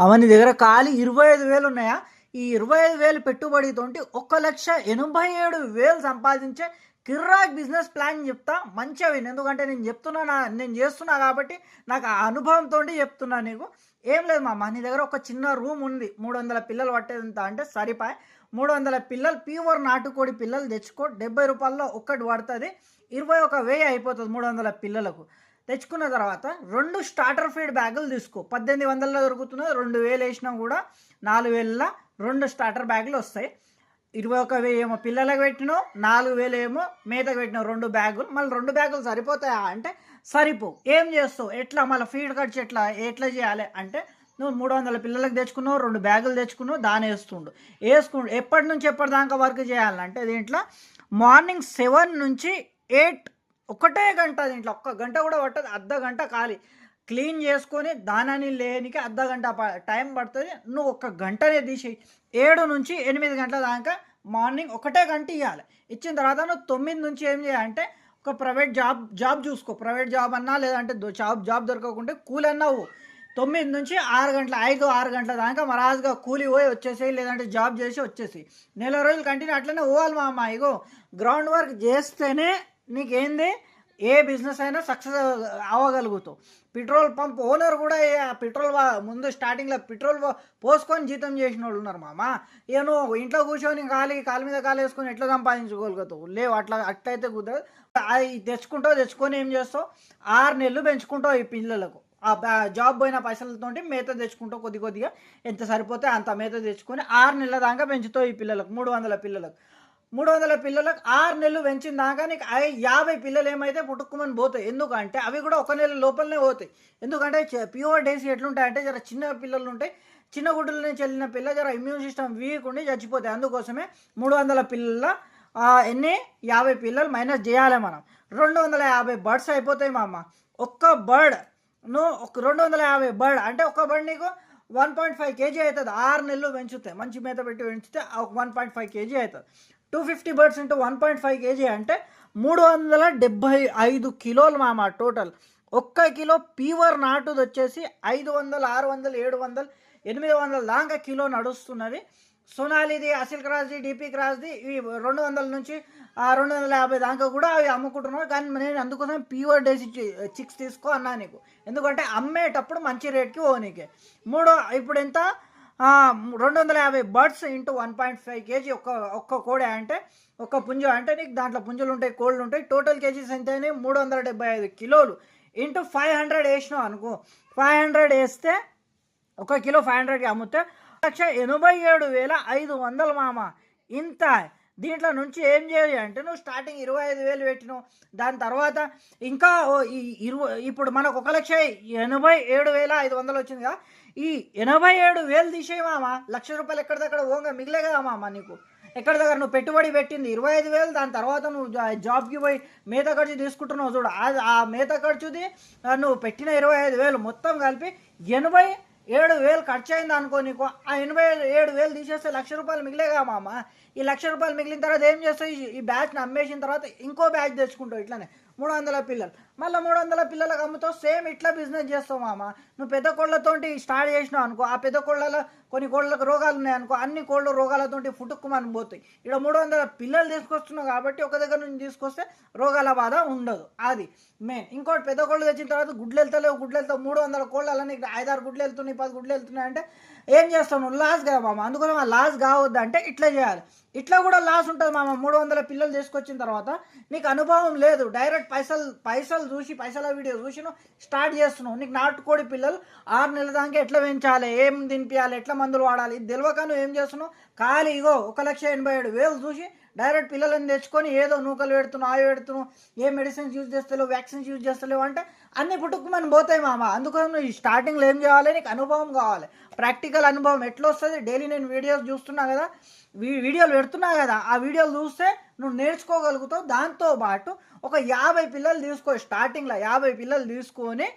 అవని దగ్గర ఖాళీ ఇరవై ఐదు వేలు ఉన్నాయా? ఈ ఇరవై ఐదు వేలు పెట్టుబడితోటి ఒక లక్ష ఎనభై ఏడు వేలు సంపాదించే కిర్రాక్ బిజినెస్ ప్లాన్ చెప్తా. మంచిగా విను ఎందుకంటే నేను చెప్తున్నా నా నేను చేస్తున్నా కాబట్టి నాకు ఆ అనుభవంతో చెప్తున్నా నీకు. ఏం లేదు మా నీ దగ్గర ఒక చిన్న రూమ్ ఉంది. మూడు వందల పిల్లలు పట్టేంత అంటే సరిపాయ్. మూడు వందల పిల్లలు ప్యూర్ నాటుకోడి పిల్లలు తెచ్చుకో. డెబ్బై రూపాయల్లో ఒక్కటి పడుతుంది. ఇరవై ఒక వెయ్యి అయిపోతుంది మూడు వందల పిల్లలకు. తెచ్చుకున్న తర్వాత రెండు స్టార్టర్ ఫీడ్ బ్యాగులు తీసుకో. పద్దెనిమిది వందల్లో దొరుకుతున్నది రెండు వేలు వేసినా కూడా నాలుగు వేల రెండు స్టార్టర్ బ్యాగులు వస్తాయి. ఇరవై ఒక వెయ్యి ఏమో పిల్లలకు పెట్టినావు నాలుగు వేలు ఏమో మేతకు పెట్టినావు రెండు బ్యాగులు. మళ్ళీ రెండు బ్యాగులు సరిపోతాయా అంటే సరిపో ఏం చేస్తావు? ఎట్లా? మళ్ళీ ఫీడ్ ఖర్చు ఎట్లా? ఎట్లా చేయాలి? అంటే నువ్వు మూడు వందల పిల్లలకు తెచ్చుకున్నావు రెండు బ్యాగులు తెచ్చుకున్నావు దాని వేస్తుండు. వేసుకుండు ఎప్పటి నుంచి ఎప్పటిదాకా వర్క్ చేయాలంటే దీంట్లో మార్నింగ్ సెవెన్ నుంచి ఎయిట్ ఒకటే గంట దీంట్లో ఒక్క గంట కూడా పట్టదు అర్ధ గంట ఖాళీ. క్లీన్ చేసుకొని దానాన్ని లేనికి అర్ధ గంట ప- టైం పడుతుంది. నువ్వు ఒక గంటనే తీసేయి. ఏడు నుంచి ఎనిమిది గంటల దాకా మార్నింగ్ ఒకటే గంట ఇవ్వాలి ఇచ్చిన తర్వాత నువ్వు తొమ్మిది నుంచి ఏం చేయాలంటే ఒక ప్రైవేట్ జాబ్ జాబ్ చూసుకో. ప్రైవేట్ జాబ్ అన్నా లేదంటే జాబ్ జాబ్ దొరకకుంటే కూలి అన్నావు తొమ్మిది నుంచి ఆరు గంటల ఐదు ఆరు గంటల దాకా మరాజుగా కూలి పోయి వచ్చేసేయి లేదంటే జాబ్ చేసి వచ్చేసి నెల రోజులు కంటిన్యూ అట్లనే పోవాలి మా అమ్మ ఇగో గ్రౌండ్ వర్క్ చేస్తేనే నీకేంది? ఏ బిజినెస్ అయినా సక్సెస్ అవ్వగలుగుతావు. పెట్రోల్ పంప్ ఓనర్ కూడా పెట్రోల్ ముందు స్టార్టింగ్లో పెట్రోల్ పోసుకొని జీతం చేసిన వాళ్ళు ఉన్నారు మామ. ఇక నువ్వు ఇంట్లో కూర్చొని కాలి కాలు మీద కాలు వేసుకొని ఎట్లా సంపాదించుకోగలుగుతావు? లేవు అట్లా అట్లయితే కుదరదు. అది తెచ్చుకుంటావు తెచ్చుకొని ఏం చేస్తావు? ఆరు నెలలు పెంచుకుంటావు ఈ పిల్లలకు. ఆ జాబ్ పోయిన పైసలతోటి మేత తెచ్చుకుంటావు కొద్ది కొద్దిగా. ఎంత సరిపోతే అంత మేత తెచ్చుకొని ఆరు నెలల దాకా పెంచుతావు ఈ పిల్లలకు మూడు వందల పిల్లలకు. మూడు వందల పిల్లలకు ఆరు నెలలు పెంచిన దాకా నీకు యాభై పిల్లలు ఏమైతే పుట్టుకుమని పోతాయి. ఎందుకంటే అవి కూడా ఒక నెల లోపలనే పోతాయి. ఎందుకంటే ప్యూర్ డేస్ ఎట్లుంటాయంటే జర చిన్న పిల్లలు ఉంటాయి చిన్న గుడ్డల నుంచి వెళ్ళిన పిల్ల జర ఇమ్యూన్ సిస్టమ్ వీక్ ఉండి చచ్చిపోతాయి. అందుకోసమే మూడు వందల పిల్లల ఎన్ని? యాభై పిల్లలు మైనస్ చేయాలి మనం. రెండు వందల యాభై బర్డ్స్ అయిపోతాయి మా అమ్మ ఒక్క బర్డ్ నువ్వు ఒక రెండు వందల యాభై బర్డ్ అంటే ఒక్క బర్డ్ నీకు వన్ పాయింట్ ఫైవ్ కేజీ అవుతుంది. ఆరు నెలలు పెంచుతాయి మంచి మేత పెట్టి పెంచితే ఒక వన్ పాయింట్ ఫైవ్ కేజీ అవుతుంది. Two fifty birds into one point five KG అంటే మూడు వందల డెబ్బై ఐదు కిలోలు మామ టోటల్. ఒక్క కిలో పీవర్ నాటుది వచ్చేసి ఐదు వందలు ఆరు వందలు ఏడు వందలు ఎనిమిది వందల దాకా కిలో నడుస్తున్నది. సోనాలిది అసిల్ క్రాస్ది డీపీ క్రాస్ది ఇవి రెండు వందల నుంచి రెండు వందల యాభై దాకా కూడా అవి అమ్ముకుంటున్నావు కానీ నేను అందుకోసం ప్యూర్ డేసి చిక్స్ తీసుకో అన్నా నీకు. ఎందుకంటే అమ్మేటప్పుడు మంచి రేట్కి ఓ నీకే మూడో ఇప్పుడు ఎంత? రెండు వందల యాభై birds into one point five KG ఒక్క ఒక్క కోడి అంటే ఒక్క పుంజు అంటే నీకు దాంట్లో పుంజులు ఉంటాయి కోళ్ళు ఉంటాయి టోటల్ కేజీస్ ఎంత అయినాయి? మూడు వందల డెబ్బై ఐదు కిలోలు ఇంటూ ఫైవ్ హండ్రెడ్ వేసినావు అనుకో. ఫైవ్ హండ్రెడ్ వేస్తే ఒక కిలో ఫైవ్ హండ్రెడ్కి అమ్ముతే లక్ష ఎనభై ఏడు వేల ఐదు వందలు మామ. ఇంత దీంట్లో నుంచి ఏం చేయాలి అంటే నువ్వు స్టార్టింగ్ ఇరవై ఐదు వేలు పెట్టినావు. దాని తర్వాత ఇంకా ఇరవై ఇప్పుడు మనకు ఒక లక్ష ఎనభై ఏడు వేల ఐదు వందలు వచ్చింది కదా. ఈ ఎనభై ఏడు వేలు తీసేయి మామ. లక్ష రూపాయలు ఎక్కడిదక్కడ ఓంగా మిగిలే కదా మామ నీకు. ఎక్కడి దగ్గర నువ్వు పెట్టుబడి పెట్టింది ఇరవై ఐదు వేలు దాని తర్వాత నువ్వు జాబ్కి పోయి మేత ఖర్చు తీసుకుంటున్నావు చూడు. ఆ- ఆ మేత ఖర్చుది నువ్వు పెట్టిన ఇరవై ఐదు వేలు మొత్తం కలిపి ఎనభై ఏడు వేలు ఖర్చు అయింది అనుకో నీకు. ఆ ఎనభై ఏడు వేలు తీసేస్తే లక్ష రూపాయలు మిగిలేగా మామ? ఈ లక్ష రూపాయలు మిగిలిన తర్వాత ఏం చేస్తావు? ఈ- బ్యాచ్ని అమ్మేసిన తర్వాత ఇంకో బ్యాచ్ తెచ్చుకుంటావు ఇట్లానే. మూడు వందల పిల్లలు. మళ్ళీ మూడు వందల పిల్లలకు అమ్ముతావు సేమ్ ఇట్లా బిజినెస్ చేస్తావు మామ. నువ్వు పెద్ద కోళ్ళతోటి స్టార్ట్ చేసినావు అనుకో ఆ పెద్ద కోళ్ళలో కొన్ని కోళ్ళకు రోగాలు ఉన్నాయి అనుకో అన్ని కోళ్ళు రోగాలతోటి ఫుటుక్కుమని పోతాయి. ఇక్కడ మూడు వందల పిల్లలు తీసుకొస్తున్నావు కాబట్టి ఒక దగ్గర నుంచి తీసుకొస్తే రోగాల బాధ ఉండదు. అది మెయిన్ ఇంకోటి పెద్ద కోళ్ళు తెచ్చిన తర్వాత గుడ్లు వెళ్తలేవు గుడ్లు వెళ్తావు మూడు వందల కోళ్ళు అలానే ఇక్కడ ఐదారు గుడ్లు వెళ్తున్నాయి పది గుడ్లు వెళ్తున్నాయి అంటే ఏం చేస్తావు నువ్వు? లాస్ కదా మామ. అందుకోసం ఆ లాస్ కావద్దు అంటే ఇట్లా చేయాలి. ఇట్లా కూడా లాస్ ఉంటుంది మామ. మూడు వందల పిల్లలు తీసుకొచ్చిన తర్వాత నీకు అనుభవం లేదు. డైరెక్ట్ పైసలు పైసలు చూసి పైసల వీడియో చూసి స్టార్ట్ చేస్తున్నావు. నీకు నాటుకోడి పిల్లలు ఆరు నెలల దాకా ఎట్లా పెంచాలి? ఏం తినిపించాలి ఎట్లా మందులు వాడాలి? ఇది తెలియక నువ్వు ఏం చేస్తున్నావు? ఖాళీ ఇగో ఒక లక్ష ఎనభై ఏడు వేలు చూసి డైరెక్ట్ పిల్లలను తెచ్చుకొని ఏదో నూకలు పెడుతున్నావు అవి పెడుతున్నావు ఏ మెడిసిన్స్ యూజ్ చేస్తలేవు వ్యాక్సిన్స్ యూజ్ చేస్తలేవు అంటే అన్ని పుట్టుకుమని పోతాయి మామ. అందుకోసం నువ్వు స్టార్టింగ్లో ఏం చేయాలి? నీకు అనుభవం కావాలి. ప్రాక్టికల్ అనుభవం ఎట్లా వస్తుంది? డైలీ నేను వీడియోస్ చూస్తున్నా కదా వీడియోలు పెడుతున్నా కదా ఆ వీడియోలు చూస్తే నువ్వు నేర్చుకోగలుగుతావు. దాంతో పాటు ఒక యాభై పిల్లలు తీసుకో స్టార్టింగ్లో యాభై పిల్లలు తీసుకొని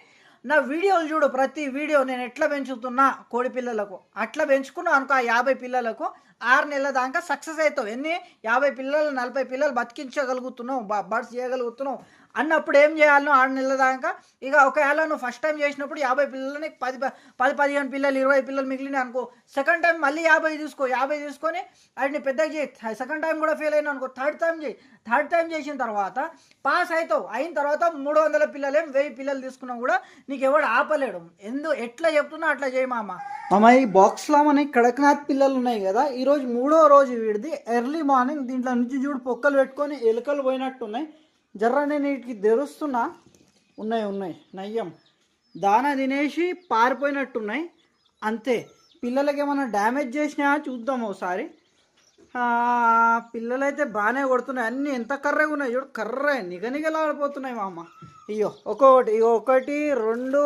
నా వీడియోలు చూడు ప్రతి వీడియో నేను ఎట్లా పెంచుతున్నా కోడి పిల్లలకు. అట్లా పెంచుకున్నావు అనుకో ఆ యాభై పిల్లలకు ఆరు నెలల దాకా సక్సెస్ అవుతావు. ఎన్ని? యాభై పిల్లలు నలభై పిల్లలు బతికించగలుగుతున్నావు బర్డ్స్ చేయగలుగుతున్నావు. అన్నప్పుడు ఏం చేయాలనో ఆరు నెలల దాకా? ఇక ఒకవేళ నువ్వు ఫస్ట్ టైం చేసినప్పుడు యాభై పిల్లలని పది ప- పది పదిహేను పిల్లలు ఇరవై పిల్లలు మిగిలిన అనుకో. సెకండ్ టైం మళ్ళీ యాభై తీసుకో యాభై తీసుకొని వాటిని పెద్దగా చేయి. సెకండ్ టైం కూడా ఫెయిల్ అయినా అనుకో థర్డ్ టైం చేయి. థర్డ్ టైం చేసిన తర్వాత పాస్ అవుతావు అయిన తర్వాత మూడు వందల పిల్లలేం వెయ్యి పిల్లలు తీసుకున్నా కూడా నీకు ఎవడు ఆపలేడు. ఎందు ఎట్లా చెప్తున్నా అట్లా చేయి మామ. మామ ఈ బాక్స్లో మనకి కడక్నాథ్ పిల్లలు ఉన్నాయి కదా ఈరోజు మూడో రోజు వీడిది. ఎర్లీ మార్నింగ్ దీంట్లో నుంచి చూడు పొక్కలు పెట్టుకొని ఎలుకలు పోయినట్టున్నాయి. జర్ర నేను వీటికి తెరుస్తున్నా. ఉన్నాయి ఉన్నాయి. నయ్యం. దాన తినేసి పారిపోయినట్టున్నాయి. అంతే. పిల్లలకి ఏమైనా డ్యామేజ్ చేసినా చూద్దాం ఒకసారి పిల్లలైతే బాగానే కొడుతున్నాయి. అన్నీ ఎంత కర్రగా ఉన్నాయి చూడు. కర్ర నిగనిగలాడిపోతున్నాయి మా అమ్మ అయ్యో ఒక్కొక్కటి ఇగో ఒకటి రెండు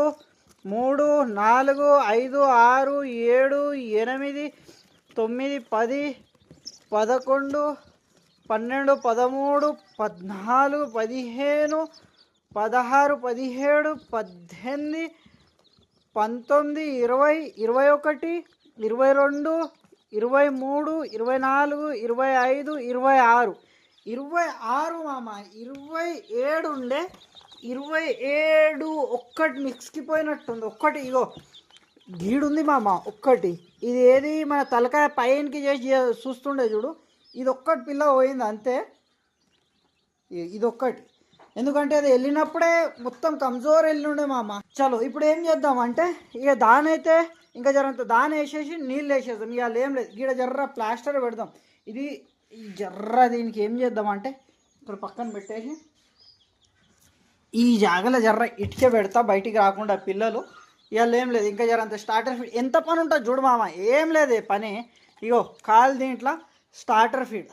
మూడు నాలుగు ఐదు ఆరు ఏడు ఎనిమిది తొమ్మిది పది పదకొండు పన్నెండు పదమూడు పద్నాలుగు పదిహేను పదహారు పదిహేడు పద్దెనిమిది పంతొమ్మిది ఇరవై ఇరవై ఒకటి ఇరవై రెండు ఇరవై మూడు ఇరవై నాలుగు ఇరవై ఐదు ఇరవై ఆరు. ఇరవై ఆరు మామ ఇరవై ఏడు ఉండే ఇరవై ఏడు ఒక్కటి మిక్స్కి పోయినట్టుంది. ఒక్కటి ఇగో గీడుంది మామ ఒక్కటి. ఇది ఏది మన తలకాయ పైనకి చేసి చూస్తుండే చూడు. ఇది ఒక్కటి పిల్ల పోయింది అంతే. ఇది ఒక్కటి ఎందుకంటే అది వెళ్ళినప్పుడే మొత్తం కమ్జోర్ వెళ్ళిండే మామ. చలో ఇప్పుడు ఏం చేద్దాం అంటే ఇక దానైతే ఇంకా జరంత దాని వేసేసి నీళ్ళు వేసేద్దాం. ఇక ఏం లేదు. గీడ జర్ర ప్లాస్టర్ పెడదాం. ఇది ఈ జర్ర దీనికి ఏం చేద్దాం అంటే ఇక్కడ పక్కన పెట్టేసి ఈ జాగల జర్ర ఇటుకే పెడతా బయటికి రాకుండా పిల్లలు. ఇవాళ ఏం లేదు. ఇంకా జరంత స్టార్టర్ ఎంత పని ఉంటుంది చూడు మామ. ఏం లేదు పని. ఇగో కాలు దీంట్లో స్టార్టర్ ఫీడ్.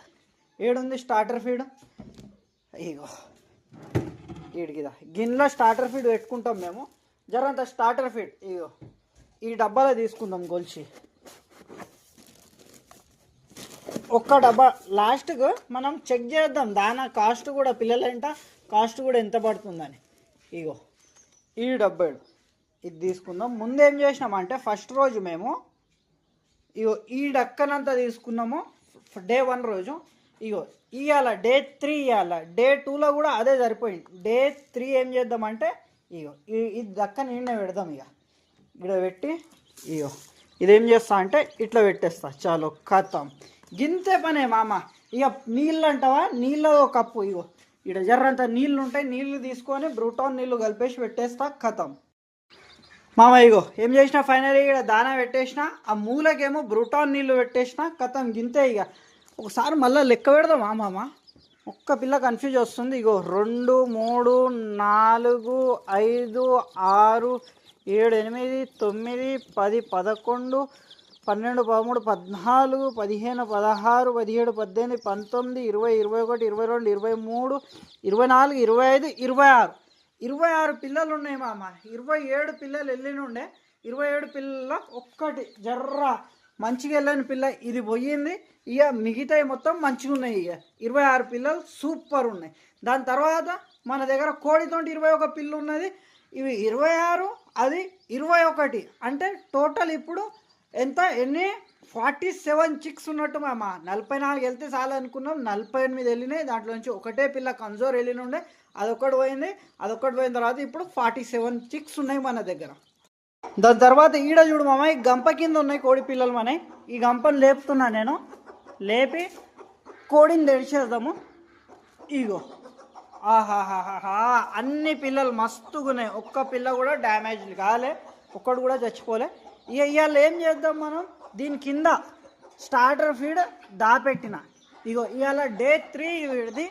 ఏడుంది స్టార్టర్ ఫీడ్? ఇగో ఈడికిదా. గిన్నెలో స్టార్టర్ ఫీడ్ పెట్టుకుంటాం మేము. జరంత స్టార్టర్ ఫీడ్. ఇగో ఈ డబ్బాలో తీసుకుందాం గొలిచి. ఒక్క డబ్బా లాస్ట్కు మనం చెక్ చేద్దాం. దానా కాస్ట్ కూడా పిల్లలంట కాస్ట్ కూడా ఎంత పడుతుందని. ఇగో ఈ డబ్బాడు ఇది తీసుకుందాం. ముందేం చేసినామంటే ఫస్ట్ రోజు మేము ఇగో ఈ డక్కనంతా తీసుకున్నాము. డే వన్ రోజు ఇగో ఇవాళ డే త్రీ ఇవాళ డే టూలో కూడా అదే సరిపోయింది. డే త్రీ ఏం చేద్దామంటే ఇగో ఈ దక్క నిన్న పెడదాం ఇక ఇక్కడ పెట్టి ఇగో ఇదేం చేస్తా అంటే ఇట్లా పెట్టేస్తా. చాలు కథం గింతే పనే మామ. ఇక నీళ్ళు అంటావా? నీళ్ళ కప్పు ఇగో. ఇక్కడ జర్రంత నీళ్ళు ఉంటాయి నీళ్ళు తీసుకొని బ్రూటాన్ నీళ్ళు కలిపేసి పెట్టేస్తా కథం మామ ఇగో ఏం చేసిన ఫైనల్ ఇక్కడ దానా పెట్టేసిన ఆ మూలకేమో బ్రూటాన్ నీళ్ళు పెట్టేసిన కథం గింతే ఇక ఒకసారి మళ్ళీ లెక్క పెడదామా మామ. ఒక్క పిల్ల కన్ఫ్యూజ్ వస్తుంది ఇగో రెండు మూడు నాలుగు ఐదు ఆరు ఏడు ఎనిమిది తొమ్మిది పది పదకొండు పన్నెండు పదమూడు పద్నాలుగు పదిహేను పదహారు పదిహేడు పద్దెనిమిది పంతొమ్మిది ఇరవై ఇరవై ఒకటి ఇరవై రెండు ఇరవై మూడు ఇరవై నాలుగు ఇరవై ఐదు ఇరవై ఆరు. ఇరవై ఆరు పిల్లలు ఉన్నాయి మామ. ఇరవై ఏడు పిల్లలు వెళ్ళినుండే ఇరవై ఏడు పిల్లల ఒక్కటి జర్ర మంచిగా వెళ్ళని పిల్ల ఇది పోయింది. ఇక మిగతాయి మొత్తం మంచిగా ఉన్నాయి ఇక. ఇరవై ఆరు పిల్లలు సూపర్ ఉన్నాయి. దాని తర్వాత మన దగ్గర కోడితోటి ఇరవై ఒక పిల్ల ఉన్నది ఇవి ఇరవై ఆరు అది ఇరవై ఒకటి. అంటే టోటల్ ఇప్పుడు ఎంత? ఎన్ని? ఫార్టీ సెవెన్ చిక్స్ ఉన్నట్టు మామ. నలభై నాలుగు వెళ్తే చాలా అనుకున్నాం. నలభై ఎనిమిది వెళ్ళినాయి. దాంట్లో నుంచి ఒకటే పిల్ల కన్జోర్ వెళ్ళినుండే అదొకటి పోయింది. అదొకటి పోయిన తర్వాత ఇప్పుడు ఫార్టీ సెవెన్ చిక్స్ ఉన్నాయి మన దగ్గర. దాని తర్వాత ఈడ చూడు మామ ఈ గంప కింద ఉన్నాయి కోడి పిల్లలు మనవి ఈ గంపను లేపుతున్నా నేను. లేపి కోడిని తెరిచేద్దాము. ఇగో. ఆహాహాహా అన్ని పిల్లలు మస్తుగా ఉన్నాయి ఒక్క పిల్ల కూడా డ్యామేజ్ కాలే. ఒక్కడు కూడా చచ్చిపోలే. ఇక ఇవాళ ఏం చేద్దాం మనం? దీని కింద స్టార్టర్ ఫీడ్ దాపెట్టిన. ఇగో ఇవాళ డే త్రీ వీడిది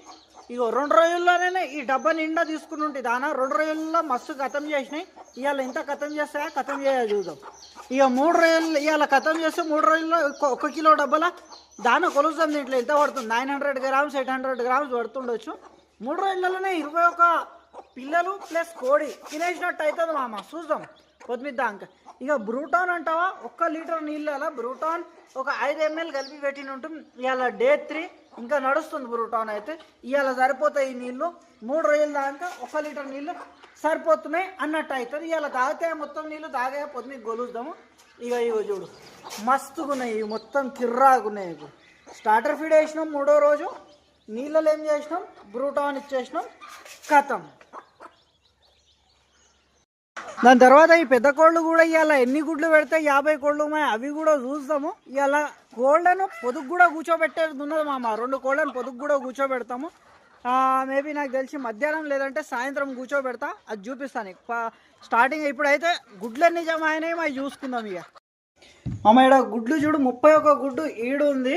ఇగో రెండు రోజుల్లోనే ఈ డబ్బా నిండా తీసుకుని ఉంటే దానా? రెండు రోజుల్లో మస్తు ఖతం చేసినాయి. ఇవాళ ఎంత ఖతం చేస్తాయా? ఖతం చేయాలి చూద్దాం. ఇక మూడు రోజులు ఇవాళ ఖతం చేస్తే మూడు రోజుల్లో ఒక కిలో డబ్బాల దాన కొలుస్తాం దీంట్లో. ఎంత పడుతుంది? Nine hundred grams eight hundred grams పడుతుండొచ్చు. మూడు రోజులలోనే ఇరవై ఒక పిల్లలు ప్లస్ కోడి తినేసినట్టు అవుతుంది మామ. చూద్దాం. పొద్దుమిద్దాక ఇక ఇక బ్రూటాన్ అంటావా? ఒక్క లీటర్ నీళ్ళ బ్రూటాన్ ఒక ఐదు ఎంఎల్ కలిపి పెట్టిన ఉంటుంది ఇవాళ డే త్రీ ఇంకా నడుస్తుంది బ్రూటాన్ అయితే. ఇవాళ సరిపోతాయి ఈ నీళ్ళు. మూడు రోజుల దాకా ఒక లీటర్ నీళ్ళు సరిపోతున్నాయి అన్నట్టు అవుతుంది. ఇవాళ తాగితే మొత్తం నీళ్ళు తాగే మీకు గొలుస్తాము. ఇక ఇవి చూడు. మస్తుగా ఉన్నాయి ఇవి. మొత్తం కిర్రాగున్నాయి ఇవి. స్టార్టర్ ఫీడ్ వేసినాం మూడో రోజు. నీళ్ళలో ఏం చేసినాం? బ్రూటాన్ ఇచ్చేసినాం. కథం దాని తర్వాత ఈ పెద్ద కోళ్ళు కూడా ఇవాళ ఎన్ని గుడ్లు పెడితే యాభై కోళ్ళు ఉన్నాయి అవి కూడా చూస్తాము. ఇవాళ కోళ్ళను పొదుగు కూడా కూర్చోబెట్టేది ఉన్నది మామ. రెండు కోళ్ళను పొదుగు కూడా కూర్చోబెడతాము. మేబీ నాకు తెలిసి మధ్యాహ్నం లేదంటే సాయంత్రం కూర్చోబెడతా. అది చూపిస్తాను. స్టార్టింగ్ ఇప్పుడైతే గుడ్లన్నీ జమ అయినాయి. అవి చూసుకుందాం ఇక. మామ ఈడ గుడ్లు చూడు. ముప్పై ఒక గుడ్డు ఈడు ఉంది.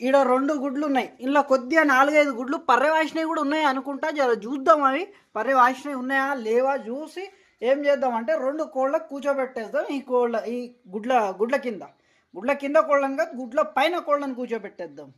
ఈడ రెండు గుడ్లు ఉన్నాయి. ఇలా కొద్దిగా నాలుగైదు గుడ్లు పర్రె వాసినవి కూడా ఉన్నాయి అనుకుంటా. జర చూద్దాం అవి. పర్రె వాసినవి ఉన్నాయా? లేవా? చూసి ఏం చేద్దాం అంటే రెండు కోళ్ళకు కూర్చోబెట్టేద్దాం. ఈ కోళ్ళ ఈ గుడ్ల గుడ్ల కింద. గుడ్ల కింద కోళ్ళని కాదు గుడ్ల పైన కోళ్ళని కూర్చోబెట్టేద్దాం.